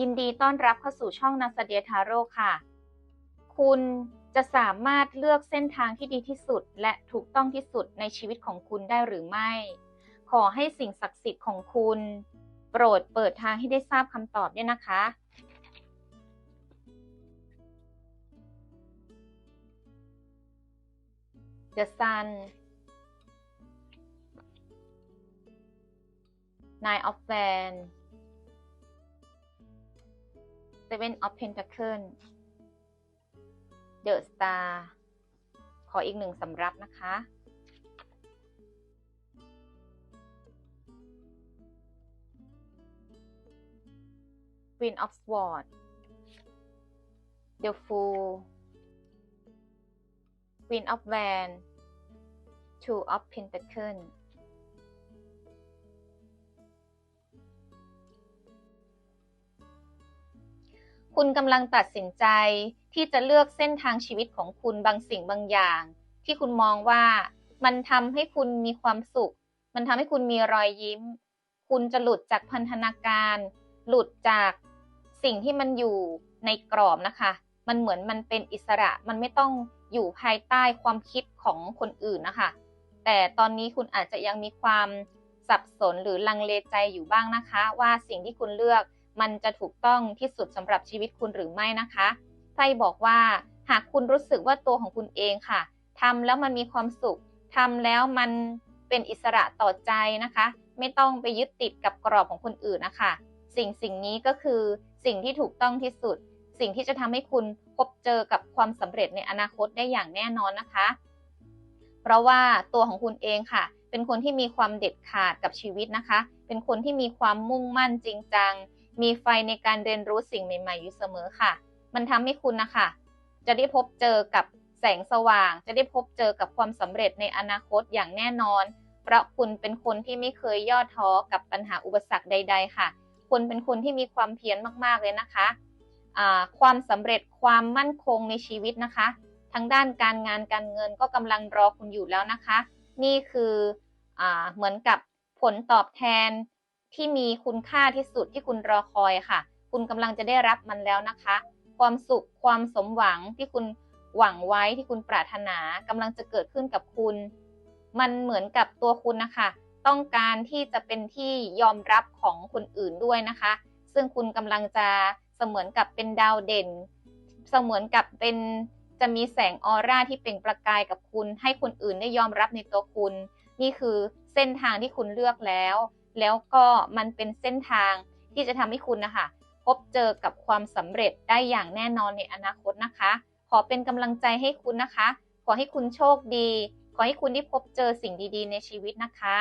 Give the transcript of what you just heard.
ยินดีต้อนรับเข้าสู่ช่องนาสเดียทาโร่ค่ะ คุณจะสามารถเลือกเส้นทางที่ดีที่สุด และถูกต้องที่สุดในชีวิตของคุณได้หรือไม่ ขอให้สิ่งศักดิ์สิทธิ์ของคุณ โปรดเปิดทางให้ได้ทราบคำตอบด้วยนะคะ The Sun Nine of Wands Seven of Pentacles The Star ขออีกหนึ่งสำรับนะคะ Queen of Swords The Fool Queen of Wands Two of Pentacles คุณกำลังตัดสินใจที่จะเลือกเส้นทางชีวิตของคุณบางสิ่งบางอย่าง ที่คุณมองว่ามันทำให้คุณมีความสุข มันทำให้คุณมีรอยยิ้ม คุณจะหลุดจากพันธนาการ หลุดจากสิ่งที่มันอยู่ในกรอบนะคะ มันเหมือนมันเป็นอิสระ มันไม่ต้องอยู่ภายใต้ความคิดของคนอื่นนะคะ แต่ตอนนี้คุณอาจจะยังมีความสับสนหรือลังเลใจอยู่บ้างนะคะ ว่าสิ่งที่คุณเลือก มันจะถูกต้องที่สุดสำหรับชีวิตคุณหรือไม่นะคะไพ่บอกว่าหากคุณรู้สึกว่าตัวของคุณเองค่ะทำแล้วมันมีความสุขทำแล้วมันเป็นอิสระต่อใจนะคะ ไม่ต้องไปยึดติดกับกรอบของคนอื่นนะคะ สิ่งสิ่งนี้ก็คือสิ่งที่ถูกต้องที่สุด สิ่งที่จะทำให้คุณพบเจอกับความสำเร็จในอนาคตได้อย่างแน่นอนนะคะ เพราะว่าตัวของคุณเองค่ะ เป็นคนที่มีความเด็ดขาดกับชีวิตนะคะ เป็นคนที่มีความมุ่งมั่นจริงจัง มีไฟในการเรียนรู้สิ่งใหม่ ๆ อยู่เสมอค่ะ มันทำให้คุณนะคะ จะได้พบเจอกับแสงสว่าง จะได้พบเจอกับความสำเร็จในอนาคตอย่างแน่นอน เพราะคุณเป็นคนที่ไม่เคยย่อท้อกับปัญหาอุปสรรคใด ๆ ค่ะ คุณเป็นคนที่มีความเพียรมากๆเลยนะคะความสำเร็จความมั่นคงในชีวิตนะคะทั้งด้านการงานการเงินก็กำลังรอคุณอยู่แล้วนะคะ นี่คืออเหมือนกับผลตอบแทน ที่มีคุณค่าที่สุดที่คุณรอคอยค่ะ คุณกำลังจะได้รับมันแล้วนะคะ ความสุขความสมหวังที่คุณหวังไว้ที่คุณปรารถนากำลังจะเกิดขึ้นกับคุณ มันเหมือนกับตัวคุณนะคะ ต้องการที่จะเป็นที่ยอมรับของคนอื่นด้วยนะคะ ซึ่งคุณกำลังจะเสมือนกับเป็นดาวเด่น เสมือนกับเป็นจะมีแสงออร่าที่เปล่งประกายกับคุณ ให้คนอื่นได้ยอมรับในตัวคุณ นี่คือเส้นทางที่คุณเลือกแล้ว แล้วก็มันเป็นเส้นทางที่จะทำให้คุณนะคะพบเจอกับความสำเร็จได้อย่างแน่นอนในอนาคตนะคะ ขอเป็นกำลังใจให้คุณนะคะ ขอให้คุณโชคดี ขอให้คุณได้พบเจอสิ่งดีๆ ในชีวิตนะคะ